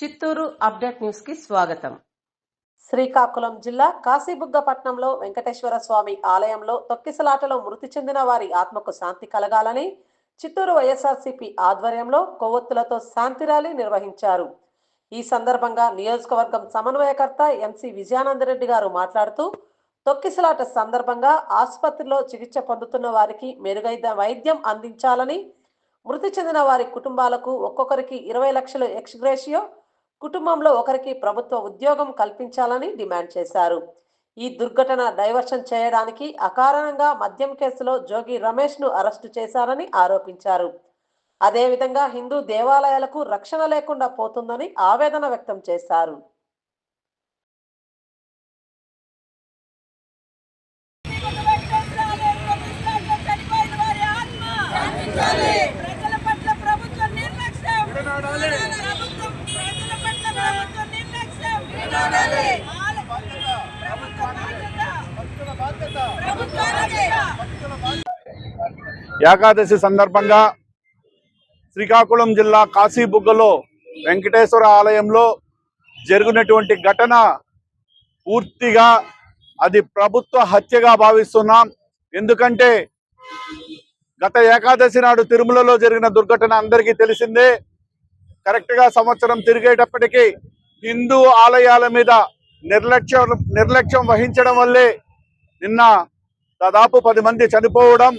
Chittoor update న్యూస్కి స్వాగతం. శ్రీకాకుళం జిల్లా కాశీబుగ్గపట్నంలో వెంకటేశ్వర స్వామి ఆలయంలో తొక్కిసలాటలో మృతి చెందిన వారి ఆత్మకు శాంతి కలగాలని చిత్తూరు వైఎస్ఆర్సీపీ ఆధ్వర్యంలో కొవ్వొత్తులతో శాంతి ర్యాలీ నిర్వహించారు. ఈ సందర్భంగా నియోజకవర్గం సమన్వయకర్త ఎంసి విజయానందరెడ్డి గారు మాట్లాడుతూ తొక్కిసలాట సందర్భంగా ఆసుపత్రిలో చికిత్స పొందుతున్న వారికి మెరుగైన వైద్యం అందించాలని మృతి చెందిన వారి కుటుంబాలకు ఒక్కొక్కరికి ఇరవై లక్షలు ఎక్స్గ్రేషియో కుటుంబంలో ఒకరికి ప్రభుత్వ ఉద్యోగం కల్పించాలని డిమాండ్ చేశారు. ఈ దుర్ఘటన డైవర్షన్ చేయడానికి అకారణంగా మద్యం కేసులో జోగి రమేష్ను అరెస్టు చేశారని ఆరోపించారు. అదేవిధంగా హిందూ దేవాలయాలకు రక్షణ లేకుండా పోతుందని ఆవేదన వ్యక్తం చేశారు. ప్రజల పట్ల ప్రభుత్వం నిర్లక్ష్యం ప్రభుత్వం ప్రజల పట్ల ప్రభుత్వ నిర్లక్ష్యం ఆల- ప్రభుత్వ బాధ్యత ప్రభుత్వ బాధ్యత ఏకాదశి సందర్భంగా శ్రీకాకుళం జిల్లా కాశీబుగ్గలో వెంకటేశ్వర ఆలయంలో జరిగినటువంటి ఘటన పూర్తిగా అది ప్రభుత్వ హత్యగా భావిస్తున్నాం. ఎందుకంటే గత ఏకాదశి నాడు తిరుమలలో జరిగిన దుర్ఘటన అందరికీ తెలిసిందే. కరెక్ట్గా సంవత్సరం తిరిగేటప్పటికీ హిందూ ఆలయాల మీద నిర్లక్ష్యం నిర్లక్ష్యం వహించడం వల్లే నిన్న దాదాపు పది మంది చనిపోవడం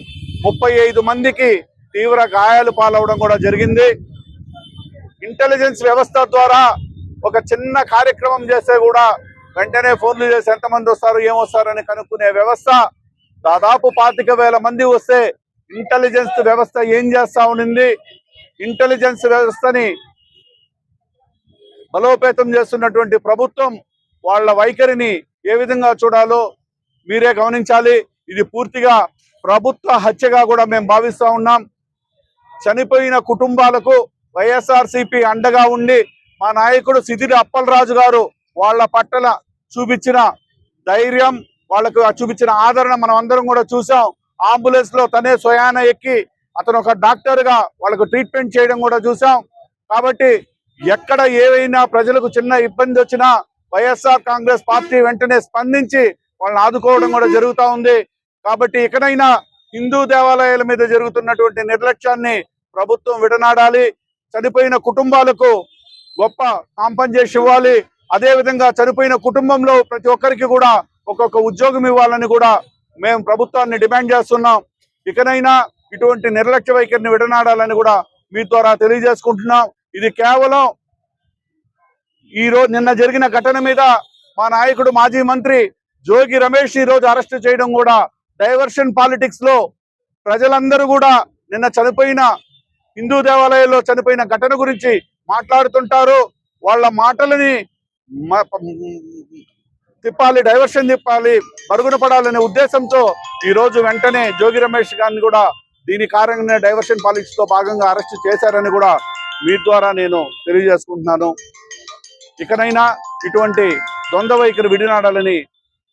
ముప్పై ఐదు మందికి తీవ్ర గాయాలు పాలవడం కూడా జరిగింది. ఇంటెలిజెన్స్ వ్యవస్థ ద్వారా ఒక చిన్న కార్యక్రమం చేస్తే కూడా వెంటనే ఫోన్లు చేసి ఎంతమంది వస్తారు ఏమొస్తారని కనుక్కునే వ్యవస్థ. దాదాపు పాతిక వేల మంది వస్తే ఇంటెలిజెన్స్ వ్యవస్థ ఏం చేస్తా ఉండింది? ఇంటెలిజెన్స్ వ్యవస్థని బలోపేతం చేస్తున్నటువంటి ప్రభుత్వం వాళ్ళ వైఖరిని ఏ విధంగా చూడాలో మీరే గమనించాలి. ఇది పూర్తిగా ప్రభుత్వ హత్యగా కూడా మేము భావిస్తూ ఉన్నాం. చనిపోయిన కుటుంబాలకు వైఎస్ఆర్సిపి అండగా ఉండి మా నాయకుడు సిదిరి అప్పలరాజు గారు వాళ్ళ పట్ల చూపించిన ధైర్యం వాళ్ళకు చూపించిన ఆదరణ మనం అందరం కూడా చూసాం అంబులెన్స్లో తనే స్వయాన ఎక్కి అతను ఒక డాక్టర్గా వాళ్ళకు ట్రీట్మెంట్ చేయడం కూడా చూసాం కాబట్టి ఎక్కడ ఏవైనా ప్రజలకు చిన్న ఇబ్బంది వచ్చినా వైఎస్ఆర్ కాంగ్రెస్ పార్టీ వెంటనే స్పందించి వాళ్ళని ఆదుకోవడం కూడా జరుగుతూ ఉంది. కాబట్టి ఇకనైనా హిందూ దేవాలయాల మీద జరుగుతున్నటువంటి నిర్లక్ష్యాన్ని ప్రభుత్వం విడనాడాలి. చనిపోయిన కుటుంబాలకు గొప్ప కాంపన్సేషన్ ఇవ్వాలి. అదే విధంగా చనిపోయిన కుటుంబంలో ప్రతి ఒక్కరికి కూడా ఒక్కొక్క ఉద్యోగం ఇవ్వాలని కూడా మేము ప్రభుత్వాన్ని డిమాండ్ చేస్తున్నాం. ఇకనైనా ఇటువంటి నిర్లక్ష్య వైఖరిని విడనాడాలని కూడా మీ ద్వారా తెలియజేసుకుంటున్నాం. ఇది కేవలం ఈ రోజు నిన్న జరిగిన ఘటన మీద మా నాయకుడు మాజీ మంత్రి జోగి రమేష్ ఈ రోజు అరెస్ట్ చేయడం కూడా డైవర్షన్ పాలిటిక్స్లో ప్రజలందరూ కూడా నిన్న చనిపోయిన హిందూ దేవాలయాల్లో చనిపోయిన ఘటన గురించి మాట్లాడుతుంటారు. వాళ్ళ మాటలని తిప్పాలి డైవర్షన్ తిప్పాలి మరుగున పడాలనే ఉద్దేశంతో ఈ రోజు వెంటనే జోగి రమేష్ గారిని కూడా దీని కారణంగా డైవర్షన్ పాలిటిక్స్లో భాగంగా అరెస్ట్ చేశారని కూడా మీ ద్వారా నేను తెలియజేసుకుంటున్నాను. ఇకనైనా ఇటువంటి ద్వంద్వ వైఖరి విడినాడాలని